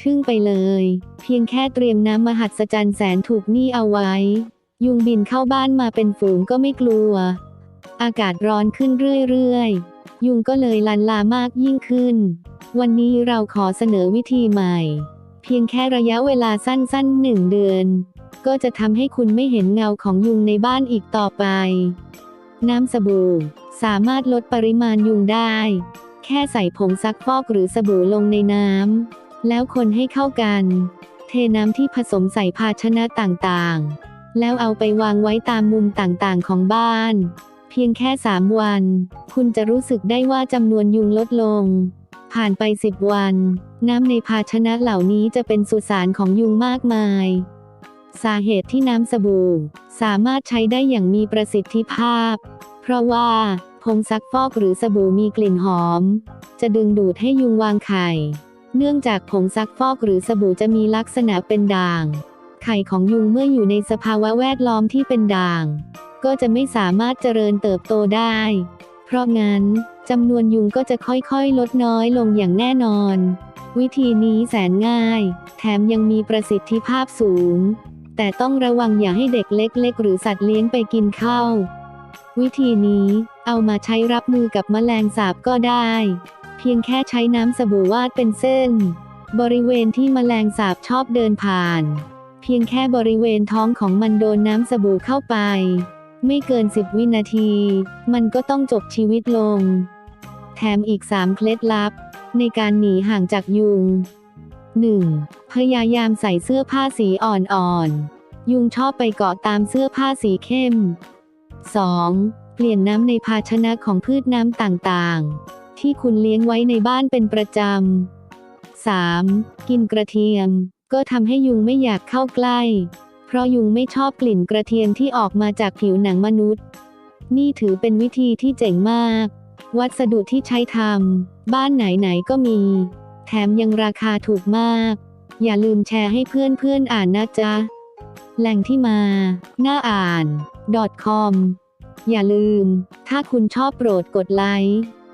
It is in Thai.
ทึ่งไปเลย เพียงแค่เตรียมน้ำมหัศจรรย์แสนถูกนี่เอาไว้ ยุงบินเข้าบ้านมาเป็นฝูงก็ไม่กลัว อากาศร้อนขึ้นเรื่อยๆ ยุงก็เลยลันลามากยิ่งขึ้น วันนี้เราขอเสนอวิธีใหม่ เพียงแค่ระยะเวลาสั้นๆหนึ่งเดือน ก็จะทำให้คุณไม่เห็นเงาของยุงในบ้านอีกต่อไป น้ำสบู่ สามารถลดปริมาณยุงได้ แค่ใส่ผงซักฟอกหรือสบู่ลงในน้ำ แล้วคนให้เข้ากัน เทน้ำที่ผสมใส่ภาชนะต่างๆ แล้วเอาไปวางไว้ตามมุมต่างๆ ของบ้าน เพียงแค่ 3 วัน คุณจะรู้สึกได้ว่าจำนวนยุงลดลง ผ่านไป 10 วัน น้ำในภาชนะเหล่านี้จะเป็นสุสานของยุงมากมาย สาเหตุที่น้ำสบู่ สามารถใช้ได้อย่างมีประสิทธิภาพ เพราะว่าผงซักฟอกหรือสบู่มีกลิ่นหอม จะดึงดูดให้ยุงวางไข่ เนื่องจากผงซักฟอกหรือสบู่จะมีลักษณะเป็นด่าง ไข่ของยุงเมื่ออยู่ในสภาวะแวดล้อมที่เป็นด่าง ก็จะไม่สามารถเจริญเติบโตได้ เพราะงั้นจำนวนยุงก็จะค่อยๆ ลดน้อยลงอย่างแน่นอน วิธีนี้แสนง่าย แถมยังมีประสิทธิภาพสูง แต่ต้องระวังอย่าให้เด็กเล็ก ๆ หรือสัตว์เลี้ยงไปกินข้าววิธีนี้เอามาใช้รับมือกับแมลงสาบก็ได้ พียงแค่ใช้น้ำสบู่วาดเป็นเส้น บริเวณที่แมลงสาบชอบเดินผ่าน เพียงแค่บริเวณท้องของมันโดนน้ำสบู่เข้าไป ไม่เกิน10วินาที มันก็ต้องจบชีวิตลง แถมอีก3เคล็ดลับ ในการหนีห่างจากยุง 1. พยายามใส่เสื้อผ้าสีอ่อนๆ ยุงชอบไปเกาะตามเสื้อผ้าสีเข้ม 2. เปลี่ยนน้ำในภาชนะของพืชน้ำต่างๆ ที่คุณเลี้ยงไว้ในบ้านเป็นประจำ 3. กินกระเทียม ก็ทำให้ยุงไม่อยากเข้าใกล้ เพราะยุงไม่ชอบกลิ่นกระเทียมที่ออกมาจากผิวหนังมนุษย์ นี่ถือเป็นวิธีที่เจ๋งมาก วัสดุที่ใช้ทำบ้านไหนๆก็มี แถมยังราคาถูกมาก อย่าลืมแชร์ให้เพื่อนๆอ่านนะจ๊ะ แหล่งที่มาหน้าอ่าน .com อย่าลืม ถ้าคุณชอบโปรดกดไลค์